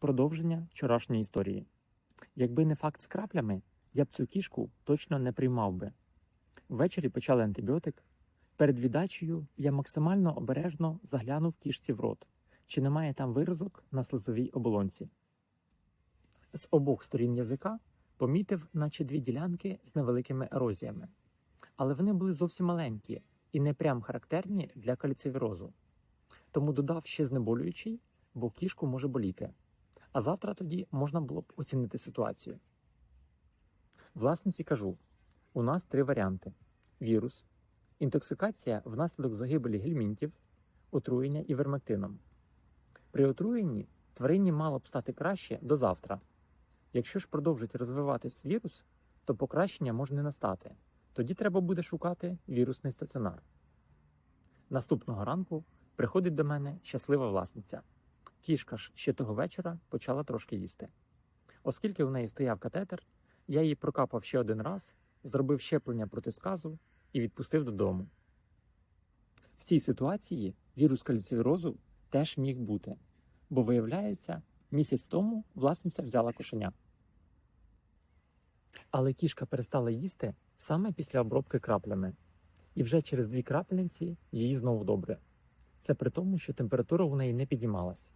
Продовження вчорашньої історії. Якби не факт з краплями, я б цю кішку точно не приймав би. Ввечері почали антибіотик. Перед віддачею я максимально обережно заглянув кішці в рот, чи немає там виразок на слизовій оболонці. З обох сторін язика помітив, наче дві ділянки з невеликими ерозіями, але вони були зовсім маленькі і не прям характерні для кальцивірозу. Тому додав ще знеболюючий, бо кішку може боліти. А завтра тоді можна було б оцінити ситуацію. Власниці кажу: у нас три варіанти: вірус, інтоксикація внаслідок загибелі гельмінтів, отруєння і івермектином. При отруєнні тварині мало б стати краще до завтра. Якщо ж продовжить розвиватись вірус, то покращення може не настати. Тоді треба буде шукати вірусний стаціонар. Наступного ранку приходить до мене щаслива власниця. Кішка ж ще того вечора почала трошки їсти. Оскільки у неї стояв катетер, я її прокапав ще один раз, зробив щеплення проти сказу і відпустив додому. В цій ситуації вірус кальцивірозу теж міг бути, бо, виявляється, місяць тому власниця взяла кошеня. Але кішка перестала їсти саме після обробки краплями, і вже через дві крапельниці їй знову добре. Це при тому, що температура у неї не підіймалась.